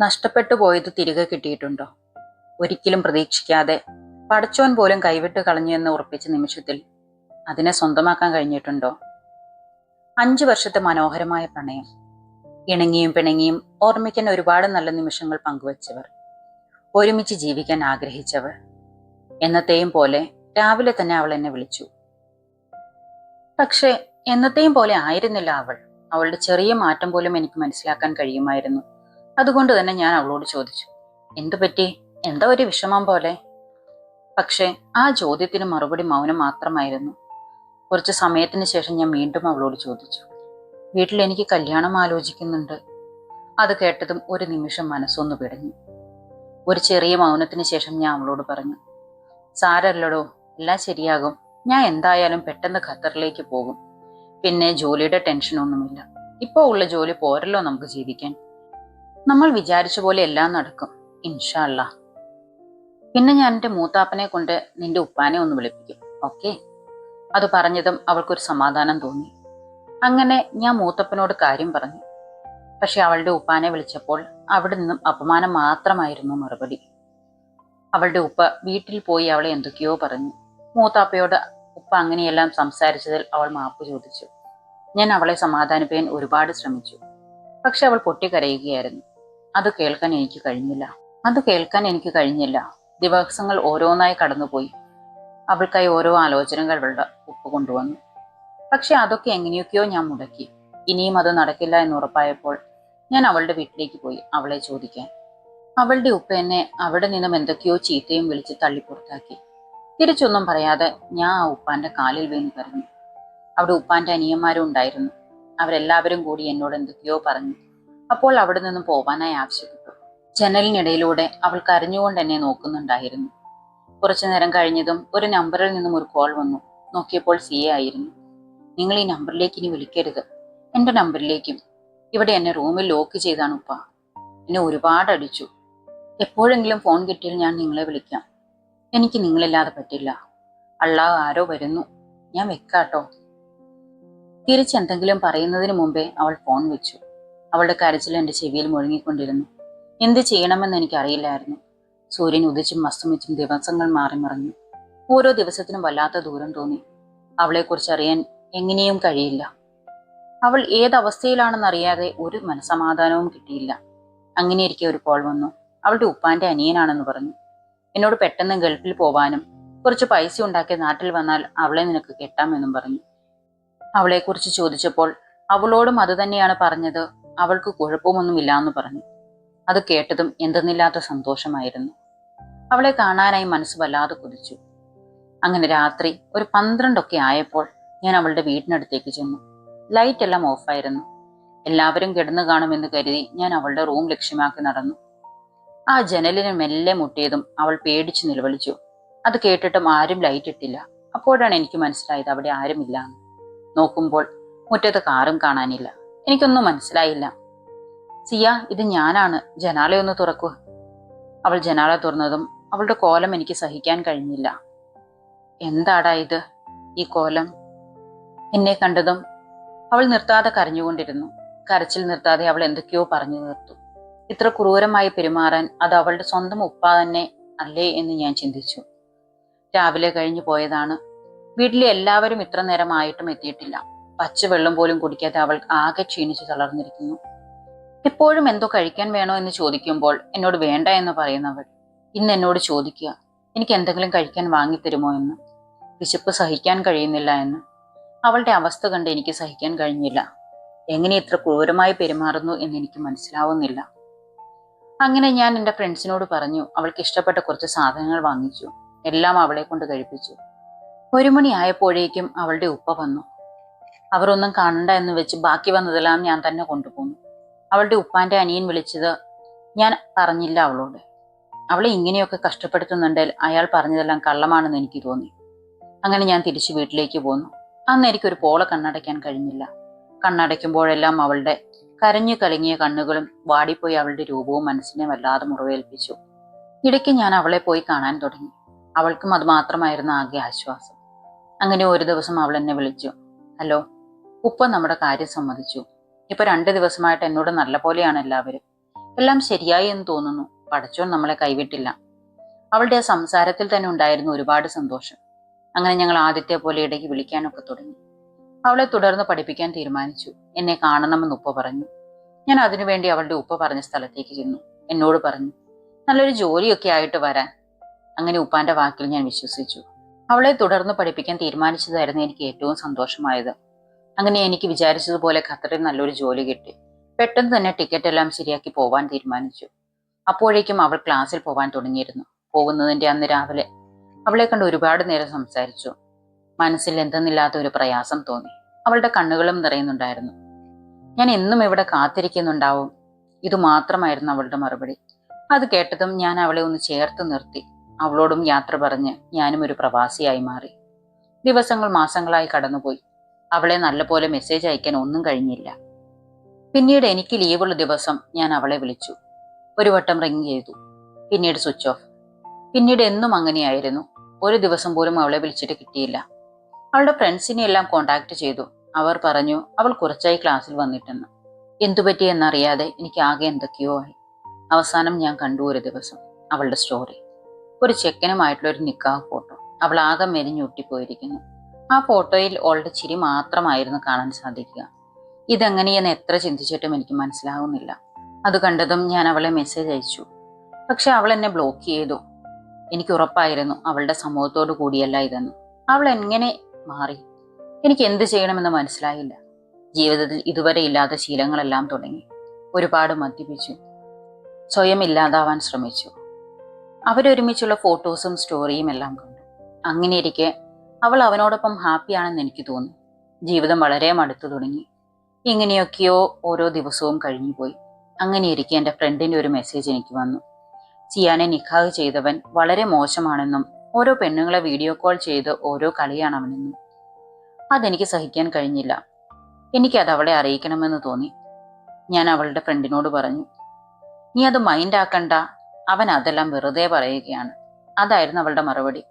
നഷ്ടപ്പെട്ടു പോയത് തിരികെ കിട്ടിയിട്ടുണ്ടോ? ഒരിക്കലും പ്രതീക്ഷിക്കാതെ പടച്ചോൻ പോലും കൈവിട്ട് കളഞ്ഞു എന്ന് ഉറപ്പിച്ച നിമിഷത്തിൽ അതിനെ സ്വന്തമാക്കാൻ കഴിഞ്ഞിട്ടുണ്ടോ? അഞ്ചു വർഷത്തെ മനോഹരമായ പ്രണയം. ഇണങ്ങിയും പിണങ്ങിയും ഓർമ്മിക്കാൻ ഒരുപാട് നല്ല നിമിഷങ്ങൾ പങ്കുവച്ചവർ. ഒരുമിച്ച് ജീവിക്കാൻ ആഗ്രഹിച്ചവർ. എന്നത്തെയും പോലെ രാവിലെ തന്നെ അവൾ എന്നെ വിളിച്ചു. പക്ഷേ എന്നത്തെയും പോലെ ആയിരുന്നില്ല അവൾ. അവളുടെ ചെറിയ മാറ്റം പോലും എനിക്ക് മനസ്സിലാക്കാൻ കഴിയുമായിരുന്നു. അതുകൊണ്ട് തന്നെ ഞാൻ അവളോട് ചോദിച്ചു എന്തു പറ്റി? എന്താ ഒരു വിഷമം പോലെ? പക്ഷേ ആ ചോദ്യത്തിന് മറുപടി മൗനം മാത്രമായിരുന്നു. കുറച്ച് സമയത്തിന് ശേഷം ഞാൻ വീണ്ടും അവളോട് ചോദിച്ചു വീട്ടിൽ എനിക്ക് കല്യാണം ആലോചിക്കുന്നുണ്ട്. അത് കേട്ടതും ഒരു നിമിഷം മനസ്സൊന്ന് പിടഞ്ഞു. ഒരു ചെറിയ മൗനത്തിന് ശേഷം ഞാൻ അവളോട് പറഞ്ഞു സാരല്ലടോ എല്ലാം ശരിയാകും. ഞാൻ എന്തായാലും പെട്ടെന്ന് ഖത്തറിലേക്ക് പോകും. പിന്നെ ജോലിയുടെ ടെൻഷനൊന്നുമില്ല. ഇപ്പോൾ ഉള്ള ജോലി പോരല്ലോ നമുക്ക് ജീവിക്കാൻ. നമ്മൾ വിചാരിച്ച പോലെ എല്ലാം നടക്കും ഇൻഷാല്ല പിന്നെ ഞാൻ എന്റെ മൂത്താപ്പനെ കൊണ്ട് നിന്റെ ഉപ്പാനെ ഒന്ന് വിളിപ്പിക്കും ഓക്കെ? അത് പറഞ്ഞതും അവൾക്കൊരു സമാധാനം തോന്നി. അങ്ങനെ ഞാൻ മൂത്തപ്പനോട് കാര്യം പറഞ്ഞു. പക്ഷെ അവളുടെ ഉപ്പാനെ വിളിച്ചപ്പോൾ അവിടെ നിന്നും അപമാനം മാത്രമായിരുന്നു മറുപടി. അവളുടെ ഉപ്പ വീട്ടിൽ പോയി അവളെ എന്തൊക്കെയോ പറഞ്ഞു. മൂത്താപ്പയോട് ഉപ്പ അങ്ങനെയെല്ലാം സംസാരിച്ചതിൽ അവൾ മാപ്പ് ചോദിച്ചു. ഞാൻ അവളെ സമാധാനിപ്പിക്കാൻ ഒരുപാട് ശ്രമിച്ചു. പക്ഷെ അവൾ പൊട്ടിക്കരയുകയായിരുന്നു. അത് കേൾക്കാൻ എനിക്ക് കഴിഞ്ഞില്ല. അത് കേൾക്കാൻ എനിക്ക് കഴിഞ്ഞില്ല. ദിവസങ്ങൾ ഓരോന്നായി കടന്നുപോയി. അവൾക്കായി ഓരോ ആലോചനകൾ അവളുടെ ഉപ്പ് കൊണ്ടുവന്നു. പക്ഷെ അതൊക്കെ എങ്ങനെയൊക്കെയോ ഞാൻ മുടക്കി. ഇനിയും അത് നടക്കില്ല എന്ന് ഉറപ്പായപ്പോൾ ഞാൻ അവളുടെ വീട്ടിലേക്ക് പോയി അവളെ ചോദിക്കാൻ. അവളുടെ ഉപ്പ എന്നെ അവിടെ നിന്നും എന്തൊക്കെയോ ചീത്തയും വിളിച്ച് തള്ളിപ്പുറത്താക്കി തിരിച്ചൊന്നും പറയാതെ ഞാൻ ആ ഉപ്പാന്റെ കാലിൽ വീണ് പറഞ്ഞു അവിടെ ഉപ്പാന്റെ അനിയന്മാരും ഉണ്ടായിരുന്നു. അവരെല്ലാവരും കൂടി എന്നോട് എന്തൊക്കെയോ പറഞ്ഞു. അപ്പോൾ അവിടെ നിന്നും പോവാനായി ആവശ്യപ്പെട്ടു. ജനലിനിടയിലൂടെ അവൾ കരഞ്ഞുകൊണ്ട് എന്നെ നോക്കുന്നുണ്ടായിരുന്നു. കുറച്ചു നേരം കഴിഞ്ഞതും ഒരു നമ്പറിൽ നിന്നും ഒരു കോൾ വന്നു. നോക്കിയപ്പോൾ സി എ ആയിരുന്നു. നിങ്ങൾ ഈ നമ്പറിലേക്ക് ഇനി വിളിക്കരുത്. എന്റെ നമ്പറിലേക്കും. ഇവിടെ എന്നെ റൂമിൽ ലോക്ക് ചെയ്താണ് ഉപ്പ. എന്നെ ഒരുപാട് അടിച്ചു. എപ്പോഴെങ്കിലും ഫോൺ കിട്ടിയാൽ ഞാൻ നിങ്ങളെ വിളിക്കാം. എനിക്ക് നിങ്ങളില്ലാതെ പറ്റില്ല. അള്ളാഹ് ആരോ വരുന്നു. ഞാൻ വെക്കാട്ടോ. തിരിച്ചെന്തെങ്കിലും പറയുന്നതിന് മുമ്പേ അവൾ ഫോൺ വെച്ചു. അവളുടെ കരച്ചിൽ എന്റെ ചെവിയിൽ മുഴങ്ങിക്കൊണ്ടിരുന്നു. എന്ത് ചെയ്യണമെന്ന് എനിക്കറിയില്ലായിരുന്നു. സൂര്യൻ ഉദിച്ചും അസ്തമിച്ചും ദിവസങ്ങൾ മാറി മറിഞ്ഞു. ഓരോ ദിവസത്തിനും വല്ലാത്ത ദൂരം തോന്നി. അവളെക്കുറിച്ച് അറിയാൻ എങ്ങനെയും കഴിയില്ല. അവൾ ഏതവസ്ഥയിലാണെന്ന് അറിയാതെ ഒരു മനസമാധാനവും കിട്ടിയില്ല. അങ്ങനെ ഇരിക്കെ ഒരു കോൾ വന്നു. അവളുടെ ഉപ്പാന്റെ അനിയനാണെന്ന് പറഞ്ഞു. എന്നോട് പെട്ടെന്ന് ഗൾഫിൽ പോവാനും കുറച്ച് പൈസ ഉണ്ടാക്കി നാട്ടിൽ വന്നാൽ അവളെ നിനക്ക് കെട്ടാമെന്നും പറഞ്ഞു. അവളെക്കുറിച്ച് ചോദിച്ചപ്പോൾ അവളോടും അതുതന്നെയാണ് പറഞ്ഞത്. അവൾക്ക് കുഴപ്പമൊന്നുമില്ല എന്ന് പറഞ്ഞു. അത് കേട്ടതും എന്തെന്നില്ലാത്ത സന്തോഷമായിരുന്നു. അവളെ കാണാനായി മനസ്സ് വല്ലാതെ കുതിച്ചു. അങ്ങനെ രാത്രി ഒരു പന്ത്രണ്ടൊക്കെ ആയപ്പോൾ ഞാൻ അവളുടെ വീടിനടുത്തേക്ക് ചെന്നു. ലൈറ്റ് എല്ലാം ഓഫായിരുന്നു എല്ലാവരും കിടന്നു കാണുമെന്ന് കരുതി ഞാൻ അവളുടെ റൂം ലക്ഷ്യമാക്കി നടന്നു. ആ ജനലിന് മെല്ലെ മുട്ടിയതും അവൾ പേടിച്ച് നിലവിളിച്ചു. അത് കേട്ടിട്ടും ആരും ലൈറ്റ് ഇട്ടില്ല. അപ്പോഴാണ് എനിക്ക് മനസ്സിലായത് അവിടെ ആരുമില്ല നോക്കുമ്പോൾ മുറ്റത്ത് കാറും കാണാനില്ല. എനിക്കൊന്നും മനസ്സിലായില്ല. സിയ ഇത് ഞാനാണ്. ജനാലയൊന്ന് തുറക്കൂ. അവൾ ജനാല തുറന്നതും അവളുടെ കോലം എനിക്ക് സഹിക്കാൻ കഴിഞ്ഞില്ല. എന്താടാ ഇത്? ഈ കോലം? എന്നെ കണ്ടതും അവൾ നിർത്താതെ കരഞ്ഞുകൊണ്ടിരുന്നു. കരച്ചിൽ നിർത്താതെ അവൾ എന്തൊക്കെയോ പറഞ്ഞു നിർത്തു. ഇത്ര ക്രൂരമായി പെരുമാറാൻ അത് അവളുടെ സ്വന്തം ഉപ്പ തന്നെ അല്ലേ എന്ന് ഞാൻ ചിന്തിച്ചു. രാവിലെ കഴിഞ്ഞു പോയതാണ്. വീട്ടിലെ എല്ലാവരും ഇത്ര നേരമായിട്ടും എത്തിയിട്ടില്ല. പച്ചവെള്ളം പോലും കുടിക്കാതെ അവൾ ആകെ ക്ഷീണിച്ച് തളർന്നിരിക്കുന്നു. എപ്പോഴും എന്തോ കഴിക്കാൻ വേണോ എന്ന് ചോദിക്കുമ്പോൾ എന്നോട് വേണ്ട എന്ന് പറയുന്നവൾ ഇന്ന് എന്നോട് ചോദിക്കുക എനിക്ക് എന്തെങ്കിലും കഴിക്കാൻ വാങ്ങിത്തരുമോ എന്ന്? വിശപ്പ് സഹിക്കാൻ കഴിയുന്നില്ല എന്ന്? അവളുടെ അവസ്ഥ കണ്ട് എനിക്ക് സഹിക്കാൻ കഴിഞ്ഞില്ല. എങ്ങനെ ഇത്ര ക്രൂരമായി പെരുമാറുന്നു എന്ന് എനിക്ക് മനസ്സിലാവുന്നില്ല. അങ്ങനെ ഞാൻ എന്റെ ഫ്രണ്ട്സിനോട് പറഞ്ഞു അവൾക്ക് ഇഷ്ടപ്പെട്ട കുറച്ച് സാധനങ്ങൾ വാങ്ങിച്ചു. എല്ലാം അവളെ കൊണ്ട് കഴിപ്പിച്ചു. ഒരു മണി ആയപ്പോഴേക്കും അവളുടെ ഉപ്പ വന്നു. അവർ കണ്ട എന്ന് വെച്ച് ബാക്കി വന്നതെല്ലാം ഞാൻ തന്നെ കൊണ്ടുപോന്നു. അവളുടെ ഉപ്പാന്റെ അനിയൻ വിളിച്ചത് ഞാൻ പറഞ്ഞില്ല അവളോട്. അവളെ ഇങ്ങനെയൊക്കെ കഷ്ടപ്പെടുത്തുന്നുണ്ടെങ്കിൽ അയാൾ പറഞ്ഞതെല്ലാം കള്ളമാണെന്ന് എനിക്ക് തോന്നി. അങ്ങനെ ഞാൻ തിരിച്ചു വീട്ടിലേക്ക് പോന്നു. അന്ന് എനിക്കൊരു പോള കണ്ണടയ്ക്കാൻ കഴിഞ്ഞില്ല. കണ്ണടയ്ക്കുമ്പോഴെല്ലാം അവളുടെ കരഞ്ഞു കലങ്ങിയ കണ്ണുകളും വാടിപ്പോയി അവളുടെ രൂപവും മനസ്സിനെ വല്ലാതെ മുറിവേൽപ്പിച്ചു. ഇടയ്ക്ക് ഞാൻ അവളെ പോയി കാണാൻ തുടങ്ങി. അവൾക്കും അത് മാത്രമായിരുന്നു ആകെ ആശ്വാസം. അങ്ങനെ ഒരു ദിവസം അവൾ എന്നെ വിളിച്ചു. ഹലോ ഉപ്പ നമ്മുടെ കാര്യം സമ്മതിച്ചു. ഇപ്പൊ രണ്ടു ദിവസമായിട്ട് എന്നോട് നല്ല പോലെയാണ് എല്ലാവരും. എല്ലാം ശരിയായി എന്ന് തോന്നുന്നു. പടച്ചോൻ നമ്മളെ കൈവിട്ടില്ല. അവളുടെ ആ സംസാരത്തിൽ തന്നെ ഉണ്ടായിരുന്നു ഒരുപാട് സന്തോഷം. അങ്ങനെ ഞങ്ങൾ ആദ്യത്തെ പോലെ ഇടയ്ക്ക് വിളിക്കാനൊക്കെ തുടങ്ങി. അവളെ തുടർന്ന് പഠിപ്പിക്കാൻ തീരുമാനിച്ചു. എന്നെ കാണണമെന്ന് ഉപ്പ പറഞ്ഞു. ഞാൻ അതിനുവേണ്ടി അവളുടെ ഉപ്പ പറഞ്ഞ സ്ഥലത്തേക്ക് ചെന്നു. എന്നോട് പറഞ്ഞു നല്ലൊരു ജോലിയൊക്കെ ആയിട്ട് വരാൻ. അങ്ങനെ ഉപ്പാന്റെ വാക്കിൽ ഞാൻ വിശ്വസിച്ചു. അവളെ തുടർന്ന് പഠിപ്പിക്കാൻ തീരുമാനിച്ചതായിരുന്നു എനിക്ക് ഏറ്റവും സന്തോഷമായത്. അങ്ങനെ എനിക്ക് വിചാരിച്ചതുപോലെ ഖത്തറിൽ നല്ലൊരു ജോലി കിട്ടി. പെട്ടെന്ന് തന്നെ ടിക്കറ്റ് എല്ലാം ശരിയാക്കി പോവാൻ തീരുമാനിച്ചു. അപ്പോഴേക്കും അവൾ ക്ലാസ്സിൽ പോവാൻ തുടങ്ങിയിരുന്നു. പോകുന്നതിന്റെ അന്ന് രാവിലെ അവളെ കണ്ട് ഒരുപാട് നേരം സംസാരിച്ചു. മനസ്സിൽ എന്തെന്നില്ലാത്ത ഒരു പ്രയാസം തോന്നി. അവളുടെ കണ്ണുകളും നിറയുന്നുണ്ടായിരുന്നു. ഞാൻ എന്നും ഇവിടെ കാത്തിരിക്കുന്നുണ്ടാവും. ഇത് മാത്രമായിരുന്നു അവളുടെ മറുപടി. അത് കേട്ടതും ഞാൻ അവളെ ഒന്ന് ചേർത്ത് നിർത്തി. അവളോടും യാത്ര പറഞ്ഞ് ഞാനും ഒരു പ്രവാസിയായി മാറി. ദിവസങ്ങൾ മാസങ്ങളായി കടന്നുപോയി. അവളെ നല്ലപോലെ മെസ്സേജ് അയക്കാൻ ഒന്നും കഴിഞ്ഞില്ല. പിന്നീട് എനിക്ക് ലീവുള്ള ദിവസം ഞാൻ അവളെ വിളിച്ചു. ഒരു വട്ടം റിങ് ചെയ്തു. പിന്നീട് സ്വിച്ച് ഓഫ് പിന്നീട് എന്നും അങ്ങനെയായിരുന്നു. ഒരു ദിവസം പോലും അവളെ വിളിച്ചിട്ട് കിട്ടിയില്ല. അവളുടെ ഫ്രണ്ട്സിനെ എല്ലാം കോണ്ടാക്ട് ചെയ്തു. അവർ പറഞ്ഞു അവൾ കുറച്ചായി ക്ലാസ്സിൽ വന്നിട്ടെന്ന്. എന്തുപറ്റി എന്നറിയാതെ എനിക്ക് ആകെ എന്തൊക്കെയോ ആയി. അവസാനം ഞാൻ കണ്ടു ഒരു ദിവസം അവളുടെ സ്റ്റോറി ഒരു ചെക്കനുമായിട്ടുള്ള ഒരു നിക്കാഹ് ഫോട്ടോ അവൾ ആകെ മെരിഞ്ഞൊട്ടിപ്പോയിരിക്കുന്നു ആ ഫോട്ടോയിൽ ഓളുടെ ചിരി മാത്രമായിരുന്നു കാണാൻ സാധിക്കുക. ഇതെങ്ങനെയെന്ന് എത്ര ചിന്തിച്ചിട്ടും എനിക്ക് മനസ്സിലാകുന്നില്ല അത് കണ്ടതും ഞാൻ അവളെ മെസ്സേജ് അയച്ചു. പക്ഷെ അവൾ എന്നെ ബ്ലോക്ക് ചെയ്തു. എനിക്ക് ഉറപ്പായിരുന്നു അവളുടെ സമൂഹത്തോടു കൂടിയല്ല ഇതെന്ന്. അവൾ എങ്ങനെ മാറി? എനിക്ക് എന്ത് ചെയ്യണമെന്ന് മനസ്സിലായില്ല. ജീവിതത്തിൽ ഇതുവരെ ഇല്ലാത്ത ശീലങ്ങളെല്ലാം തുടങ്ങി. ഒരുപാട് മദ്യപിച്ചു. സ്വയം ഇല്ലാതാവാൻ ശ്രമിച്ചു. അവരൊരുമിച്ചുള്ള ഫോട്ടോസും സ്റ്റോറിയും എല്ലാം കണ്ടു. അങ്ങനെയിരിക്കെ അവൾ അവനോടൊപ്പം ഹാപ്പിയാണെന്ന് എനിക്ക് തോന്നി. ജീവിതം വളരെ മടുത്തു തുടങ്ങി. ഇങ്ങനെയൊക്കെയോ ഓരോ ദിവസവും കഴിഞ്ഞുപോയി. അങ്ങനെയിരിക്കെ എന്റെ ഫ്രണ്ടിന്റെ ഒരു മെസ്സേജ് എനിക്ക് വന്നു. സിയാനെ നിഖാഹ് ചെയ്തവൻ വളരെ മോശമാണെന്നും ഓരോ പെണ്ണുങ്ങളെ വീഡിയോ കോൾ ചെയ്ത് ഓരോ കളിയാണ് അവനെന്നും. അതെനിക്ക് സഹിക്കാൻ കഴിഞ്ഞില്ല. എനിക്ക് അത് അവളെ അറിയിക്കണമെന്ന് തോന്നി. ഞാൻ അവളുടെ ഫ്രണ്ടിനോട് പറഞ്ഞു നീ അത് മൈൻഡ് ആക്കണ്ട. അവൻ അതെല്ലാം വെറുതെ പറയുകയാണ്. അതായിരുന്നു അവളുടെ മറുപടി.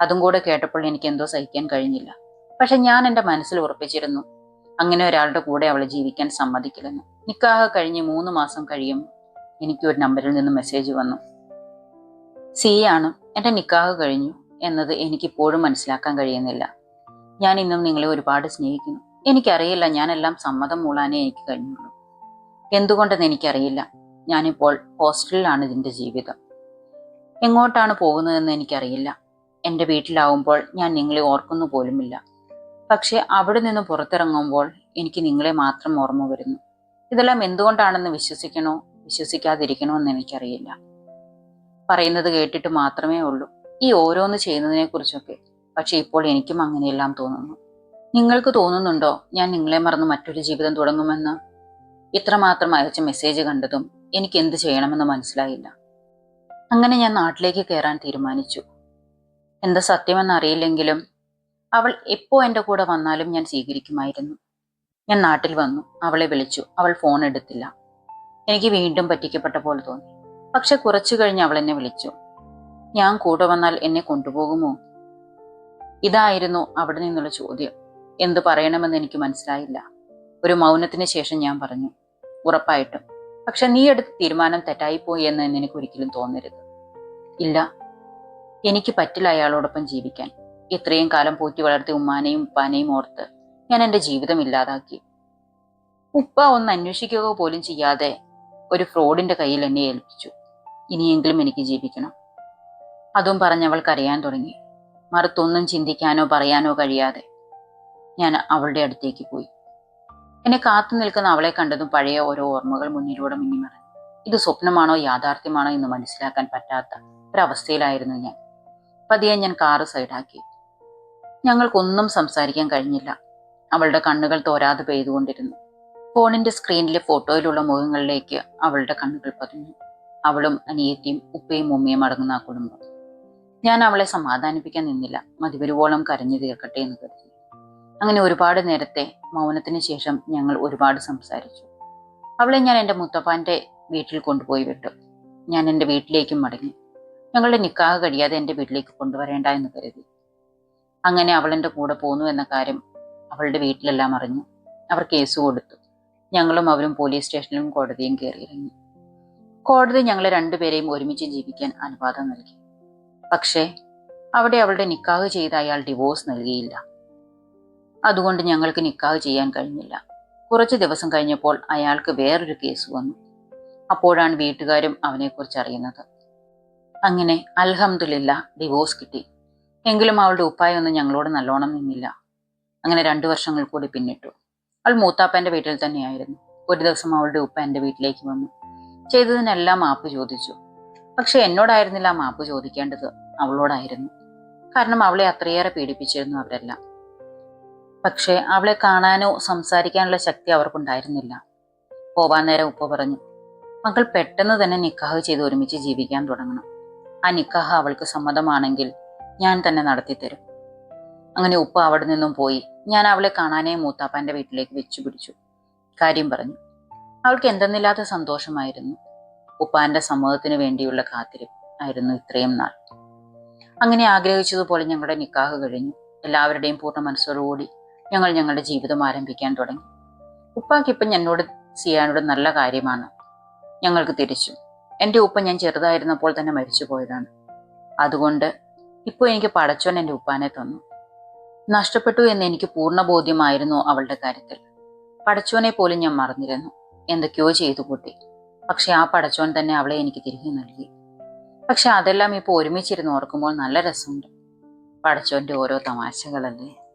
അതും കൂടെ കേട്ടപ്പോൾ എനിക്ക് എന്തോ സഹിക്കാൻ കഴിഞ്ഞില്ല. പക്ഷെ ഞാൻ എന്റെ മനസ്സിൽ ഉറപ്പിച്ചിരുന്നു. അങ്ങനെ ഒരാളുടെ കൂടെ അവൾ ജീവിക്കാൻ സമ്മതിക്കില്ലെന്ന്. നിക്കാഹ് കഴിഞ്ഞ് മൂന്ന് മാസം കഴിയും എനിക്ക് ഒരു നമ്പറിൽ നിന്ന് മെസ്സേജ് വന്നു. സി ആണ് എന്റെ നിക്കാഹ് കഴിഞ്ഞു എന്നത് എനിക്കിപ്പോഴും മനസ്സിലാക്കാൻ കഴിയുന്നില്ല. ഞാൻ ഇന്നും നിങ്ങളെ ഒരുപാട് സ്നേഹിക്കുന്നു. എനിക്കറിയില്ല ഞാനെല്ലാം സമ്മതം മൂളാനേ എനിക്ക് കഴിഞ്ഞുള്ളൂ. എന്തുകൊണ്ടെന്ന് എനിക്കറിയില്ല. ഞാനിപ്പോൾ ഹോസ്റ്റലിലാണ് ഇതിന്റെ ജീവിതം. എങ്ങോട്ടാണ് പോകുന്നതെന്ന് എനിക്കറിയില്ല. എന്റെ വീട്ടിലാവുമ്പോൾ ഞാൻ നിങ്ങളെ ഓർക്കുന്നു പോലുമില്ല. പക്ഷെ അവിടെ നിന്ന് പുറത്തിറങ്ങുമ്പോൾ എനിക്ക് നിങ്ങളെ മാത്രം ഓർമ്മ വരുന്നു. ഇതെല്ലാം എന്തുകൊണ്ടാണെന്ന് വിശ്വസിക്കണോ വിശ്വസിക്കാതിരിക്കണോ എന്ന് എനിക്കറിയില്ല. പറയുന്നത് കേട്ടിട്ട് മാത്രമേ ഉള്ളൂ. ഈ ഓരോന്ന് ചെയ്യുന്നതിനെക്കുറിച്ചൊക്കെ. പക്ഷെ ഇപ്പോൾ എനിക്കും അങ്ങനെയെല്ലാം തോന്നുന്നു. നിങ്ങൾക്ക് തോന്നുന്നുണ്ടോ ഞാൻ നിങ്ങളെ മറന്ന് മറ്റൊരു ജീവിതം തുടങ്ങുമെന്ന്? ഇത്രമാത്രം അയച്ച മെസ്സേജ് കണ്ടതും എനിക്ക് എന്ത് ചെയ്യണമെന്ന് മനസ്സിലായില്ല. അങ്ങനെ ഞാൻ നാട്ടിലേക്ക് കയറാൻ തീരുമാനിച്ചു. എന്താ സത്യമെന്നറിയില്ലെങ്കിലും അവൾ എപ്പോ എന്റെ കൂടെ വന്നാലും ഞാൻ സ്വീകരിക്കുമായിരുന്നു. ഞാൻ നാട്ടിൽ വന്നു. അവളെ വിളിച്ചു. അവൾ ഫോൺ എടുത്തില്ല. എനിക്ക് വീണ്ടും പറ്റിക്കപ്പെട്ട പോലെ തോന്നി. പക്ഷെ കുറച്ചു കഴിഞ്ഞ് അവൾ എന്നെ വിളിച്ചു. ഞാൻ കൂടെ വന്നാൽ എന്നെ കൊണ്ടുപോകുമോ? ഇതായിരുന്നു അവിടെ നിന്നുള്ള ചോദ്യം. എന്തു പറയണമെന്ന് എനിക്ക് മനസ്സിലായില്ല. ഒരു മൗനത്തിന് ശേഷം ഞാൻ പറഞ്ഞു. ഉറപ്പായിട്ടും. പക്ഷെ നീ എടുത്ത തീരുമാനം തെറ്റായിപ്പോയി എന്ന് എനിക്ക് ഒരിക്കലും തോന്നരുത്. ഇല്ല. എനിക്ക് പറ്റില്ല അയാളോടൊപ്പം ജീവിക്കാൻ. ഇത്രയും കാലം പോറ്റി വളർത്തി ഉമ്മാനെയും ഉപ്പാനെയും ഓർത്ത് ഞാൻ എന്റെ ജീവിതം ഇല്ലാതാക്കി. ഉപ്പ ഒന്ന് അന്വേഷിക്കുക പോലും ചെയ്യാതെ ഒരു ഫ്രോഡിന്റെ കയ്യിൽ എന്നെ ഏൽപ്പിച്ചു. ഇനിയെങ്കിലും എനിക്ക് ജീവിക്കണം. അതും പറഞ്ഞവൾ കരയാൻ തുടങ്ങി. മറുത്തൊന്നും ചിന്തിക്കാനോ പറയാനോ കഴിയാതെ ഞാൻ അവളുടെ അടുത്തേക്ക് പോയി. എന്നെ കാത്തു നിൽക്കുന്ന അവളെ കണ്ടതും പഴയ ഓരോ ഓർമ്മകൾ മുന്നിലൂടെ മിന്നിമറഞ്ഞു. ഇത് സ്വപ്നമാണോ യാഥാർത്ഥ്യമാണോ എന്ന് മനസ്സിലാക്കാൻ പറ്റാത്ത ഒരവസ്ഥയിലായിരുന്നു ഞാൻ. പതിയെ ഞാൻ കാറ് സൈഡാക്കി. ഞങ്ങൾക്കൊന്നും സംസാരിക്കാൻ കഴിഞ്ഞില്ല. അവളുടെ കണ്ണുകൾ തോരാതെ പെയ്തുകൊണ്ടിരുന്നു. ഫോണിന്റെ സ്ക്രീനിലെ ഫോട്ടോയിലുള്ള മുഖങ്ങളിലേക്ക് അവളുടെ കണ്ണുകൾ പതിഞ്ഞു. അവളും അനിയത്തിയും ഉപ്പയും ഉമ്മയും അടങ്ങുന്ന ആ കുടുംബം. ഞാൻ അവളെ സമാധാനിപ്പിക്കാൻ നിന്നില്ല. മതിവരുവോളം കരഞ്ഞു തീർക്കട്ടെ എന്ന് കരുതി. അങ്ങനെ ഒരുപാട് നേരത്തെ മൗനത്തിന് ശേഷം ഞങ്ങൾ ഒരുപാട് സംസാരിച്ചു. അവളെ ഞാൻ എന്റെ മുത്തപ്പാന്റെ വീട്ടിൽ കൊണ്ടുപോയി വിട്ടു. ഞാൻ എന്റെ വീട്ടിലേക്കും മടങ്ങി. ഞങ്ങളുടെ നിക്കാഹ് കഴിയാതെ എന്റെ വീട്ടിലേക്ക് കൊണ്ടുവരേണ്ട എന്ന് കരുതി. അങ്ങനെ അവൾ എന്റെ കൂടെ പോന്നു എന്ന കാര്യം അവളുടെ വീട്ടിലെല്ലാം അറിഞ്ഞു. അവർ കേസ് കൊടുത്തു. ഞങ്ങളും അവരും പോലീസ് സ്റ്റേഷനിലും കോടതിയും കയറിയിറങ്ങി കോടതി ഞങ്ങളെ രണ്ടുപേരെയും ഒരുമിച്ച് ജീവിക്കാൻ അനുവാദം നൽകി. പക്ഷേ അവിടെ അവളുടെ നിക്കാഹ് ചെയ്ത അയാൾ ഡിവോഴ്സ് നൽകിയില്ല. അതുകൊണ്ട് ഞങ്ങൾക്ക് നിക്കാഹ് ചെയ്യാൻ കഴിഞ്ഞില്ല. കുറച്ച് ദിവസം കഴിഞ്ഞപ്പോൾ അയാൾക്ക് വേറൊരു കേസ് വന്നു. അപ്പോഴാണ് വീട്ടുകാരും അവനെക്കുറിച്ച് അറിയുന്നത്. അങ്ങനെ അൽഹംദുലില്ല ഡിവോഴ്സ് കിട്ടി. എങ്കിലും അവളുടെ ഉപ്പായൊന്നും ഞങ്ങളോട് നല്ലോണം നിന്നില്ല. അങ്ങനെ രണ്ടു വർഷങ്ങൾ കൂടി പിന്നിട്ടു. അവൾ മൂത്താപ്പന്റെ വീട്ടിൽ തന്നെയായിരുന്നു. ഒരു ദിവസം അവളുടെ ഉപ്പ എന്റെ വീട്ടിലേക്ക് വന്നു. ചെയ്തതിനെല്ലാം മാപ്പ് ചോദിച്ചു. പക്ഷെ എന്നോടായിരുന്നില്ല മാപ്പ് ചോദിക്കേണ്ടത്. അവളോടായിരുന്നു. കാരണം അവളെ അത്രയേറെ പീഡിപ്പിച്ചിരുന്നു അവരെല്ലാം. പക്ഷേ അവളെ കാണാനോ സംസാരിക്കാനുള്ള ശക്തി അവർക്കുണ്ടായിരുന്നില്ല. പോവാൻ നേരം ഉപ്പ പറഞ്ഞു മകൾ പെട്ടെന്ന് തന്നെ നിക്കാഹ് ചെയ്ത് ഒരുമിച്ച് ജീവിക്കാൻ തുടങ്ങണം. ആ നിക്കാഹ അവൾക്ക് സമ്മതമാണെങ്കിൽ ഞാൻ തന്നെ നടത്തിത്തരും. അങ്ങനെ ഉപ്പ അവിടെ നിന്നും പോയി. ഞാൻ അവളെ കാണാനേ മൂത്താപ്പാന്റെ വീട്ടിലേക്ക് വെച്ചു പിടിച്ചു. കാര്യം പറഞ്ഞു. അവൾക്ക് എന്തെന്നില്ലാത്ത സന്തോഷമായിരുന്നു. ഉപ്പാന്റെ സമ്മതത്തിന് വേണ്ടിയുള്ള കാത്തിരിപ്പ് ആയിരുന്നു ഇത്രയും നാൾ. അങ്ങനെ ആഗ്രഹിച്ചതുപോലെ ഞങ്ങളുടെ നിക്കാഹ് കഴിഞ്ഞു. എല്ലാവരുടെയും പൂർണ മനസ്സോടുകൂടി ഞങ്ങൾ ഞങ്ങളുടെ ജീവിതം ആരംഭിക്കാൻ തുടങ്ങി. ഉപ്പാക്കിപ്പം എന്നോട് ചെയ്യാനുള്ള നല്ല കാര്യമാണ്. ഞങ്ങൾക്ക് തിരിച്ചു. എന്റെ ഉപ്പ ഞാൻ ചെറുതായിരുന്നപ്പോൾ തന്നെ മരിച്ചു പോയതാണ്. അതുകൊണ്ട് ഇപ്പോൾ എനിക്ക് പടച്ചോൻ എന്റെ ഉപ്പാനെ തന്നു. നഷ്ടപ്പെട്ടു എന്ന് എനിക്ക് പൂർണ ബോധ്യമായിരുന്നു അവളുടെ കാര്യത്തിൽ. പടച്ചോനെ പോലും ഞാൻ മറന്നിരുന്നു. എന്തൊക്കെയോ ചെയ്തു കൂട്ടി. പക്ഷെ ആ പടച്ചോൻ തന്നെ അവളെ എനിക്ക് തിരികെ നൽകി. പക്ഷെ അതെല്ലാം ഇപ്പോൾ ഒരുമിച്ചിരുന്ന് ഓർക്കുമ്പോൾ നല്ല രസമുണ്ട്. പടച്ചോന്റെ ഓരോ തമാശകളല്ലേ?